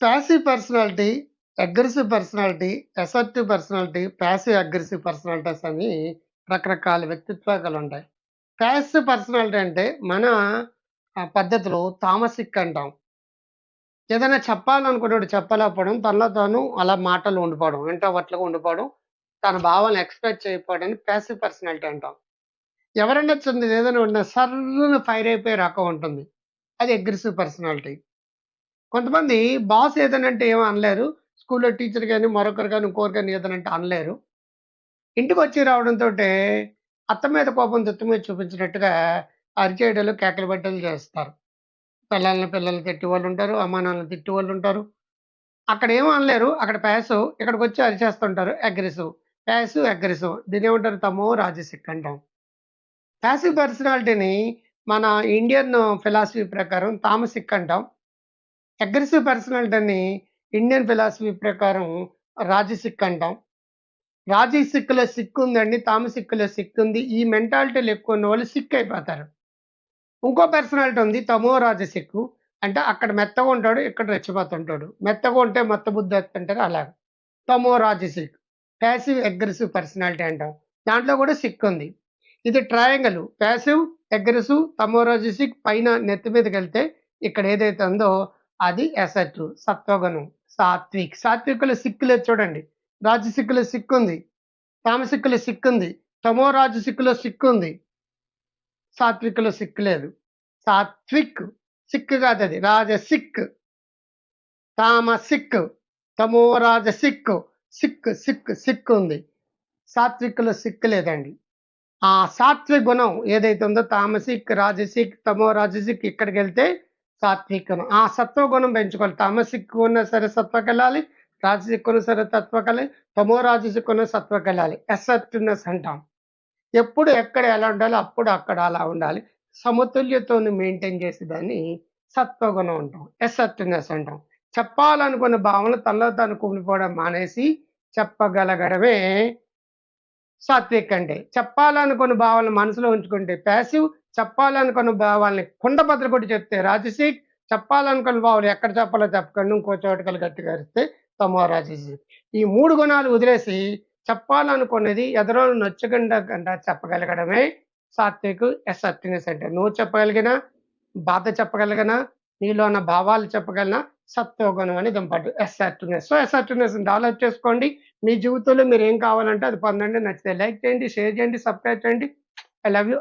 Passive personality, aggressive personality, assertive personality, passive aggressive personalities అని రకరకాల వ్యక్తిత్వాలుంటాయి. Passive personality అంటే మన పద్ధతిలో తామసిక్ అంటాం. ఏదైనా చెప్పాలనుకునేవాడు చెప్పలేకపోవడం, తనలో తాను అలా మాటలు ఉండిపోవడం, ఇంట్రోవర్ట్‌లుగా ఉండిపోవడం, తన భావాలను ఎక్స్‌ప్రెస్ చేయకపోవడాన్ని ప్యాసివ్ పర్సనాలిటీ అంటాం. ఎవరైనా చిన్నది ఏదైనా ఉన్నా సర్రున ఫైర్ అయిపోయే రకం ఉంటుంది. అది అగ్రెసివ్ పర్సనాలిటీ. కొంతమంది బాస్ ఏదైనా అంటే అనలేరు. స్కూల్‌లో టీచర్ గాని, మరొకరు గాని, ఇంకొకరు గాని ఏదనంటే అనలేరు. ఇంటికొచ్చి రావడంతోటే అత్త మీద కోపం తుత్తి మీద చూపించినట్టుగా అరిచేయడాలు, కేకలు పెట్టడాలు చేస్తారు. పిల్లల్ని పిల్లల్ని తిట్టేవాళ్ళుంటారు. అమ్మానాన్నలని తిట్టేవాళ్ళుంటారు. అక్కడేమి అనలేరు. అక్కడ ప్యాసివ్. ఇక్కడికొచ్చి అరిచేస్తుంటారు అగ్రెసివ్. ప్యాసివ్, అగ్రెసివ్ దీన్నేమంటారు తమో రాజసిక్ అంటాం. ప్యాసివ్ పర్సనాలిటీని మన ఇండియన్ ఫిలాసఫీ ప్రకారం తామసిక్ అంటాం. అగ్రెసివ్ పర్సనాలిటీని ఇండియన్ ఫిలాసఫీ ప్రకారం రాజసిక్ అంటాం. రాజీ సిక్కులో సిక్ ఉందండి. తామసిక్‌లో సిక్ ఉంది. ఈ మెంటాలిటీలు ఎక్కువ ఉన్న వాళ్ళు సిక్ అయిపోతారు. ఇంకో పర్సనాలిటీ ఉంది తమో రాజసిక్కు. అంటే అక్కడ మెత్తగా ఉంటాడు. ఇక్కడ రెచ్చిపోతుంటాడు. మెత్తగా ఉంటే మత్త బుద్ధి వస్తుంటారు అలా తమో రాజసిక్. ప్యాసివ్ అగ్రెసివ్ పర్సనాలిటీ అంటాం. దాంట్లో కూడా సిక్ ఉంది. ఇది ట్రయాంగల్ ప్యాసివ్, అగ్రెసివ్, తమో రాజసిక్ పైన నెత్తి మీదకి వెళ్తే ఇక్కడ ఏదైతే ఉందో అది ఎసట్ సత్వగుణం. సాత్విక్. సాత్వికుల సిక్ లేదు చూడండి. రాజసిక్‌లో సిక్కు ఉంది. తామసిక్కుల సిక్కు ఉంది. తమో సిక్కులో సిక్కు ఉంది. సాత్వికులో సిక్ లేదు. సాత్విక్. సిక్ అది రాజసిక్. తామసిక్. తమో రాజసిక్. సిక్, సిక్, సిక్ ఉంది. సాత్వికులో సిక్కు లేదండి. ఆ సాత్విక గుణం ఏదైతే ఉందో తామసిక్, రాజసిక్, తమో రాజసిక్ ఇక్కడికెళ్తే సాత్విక గుణం. ఆ సత్వ గుణం పెంచుకోవాలి. తామసిక్ ఉన్న సరే సత్వకెళ్ళాలి. రాజసిక్ ఉన్న సరే తత్వకెళ్ళాలి. తమో రాజసిక్ ఉన్న సత్వకెళ్ళాలి. అసర్టివ్‌నెస్ అంటాం. ఎప్పుడు ఎక్కడ ఎలా ఉండాలో అప్పుడు అక్కడ అలా ఉండాలి. సమతుల్యతను మెయింటైన్ చేసేదాన్ని సత్వగుణం అంటాం. అసర్టివ్‌నెస్ అంటాం. చెప్పాలనుకున్న భావనలు తనలో తను కుమిలిపోవడం మానేసి చెప్పగలగడమే సాత్విక్ అంటే. చెప్పాలనుకున్న భావన మనసులో ఉంచుకుంటే ప్యాసివ్. చెప్పాలనుకున్న భావాల్ని కుండ కొట్టి చెప్తే రాజసిక్. చెప్పాలనుకున్న భావాలు ఎక్కడ చెప్పాలో చెప్పకండి ఇంకో చోటకెళ్ళి గట్టిగా అరిస్తే తమో రాజసిక్. ఈ మూడు గుణాలు వదిలేసి చెప్పాలనుకున్నది ఎదరో నచ్చకుండా గండా చెప్పగలగడమే సాత్విక్ అసర్టివ్‌నెస్ అంటే. నువ్వు చెప్పగలిగినా, బాధ చెప్పగలిగినా, నీలో ఉన్న భావాలు చెప్పగలిగినా సత్వగుణం అని ఇంపార్టెంట్. అసర్టివ్‌నెస్. సో, అసర్టివ్‌నెస్‌ని డెవలప్ చేసుకోండి. మీ జీవితంలో మీరేం కావాలంటే అది పొందండి. నచ్చితే లైక్ చేయండి, షేర్ చేయండి, సబ్స్క్రైబ్ చేయండి. I love you.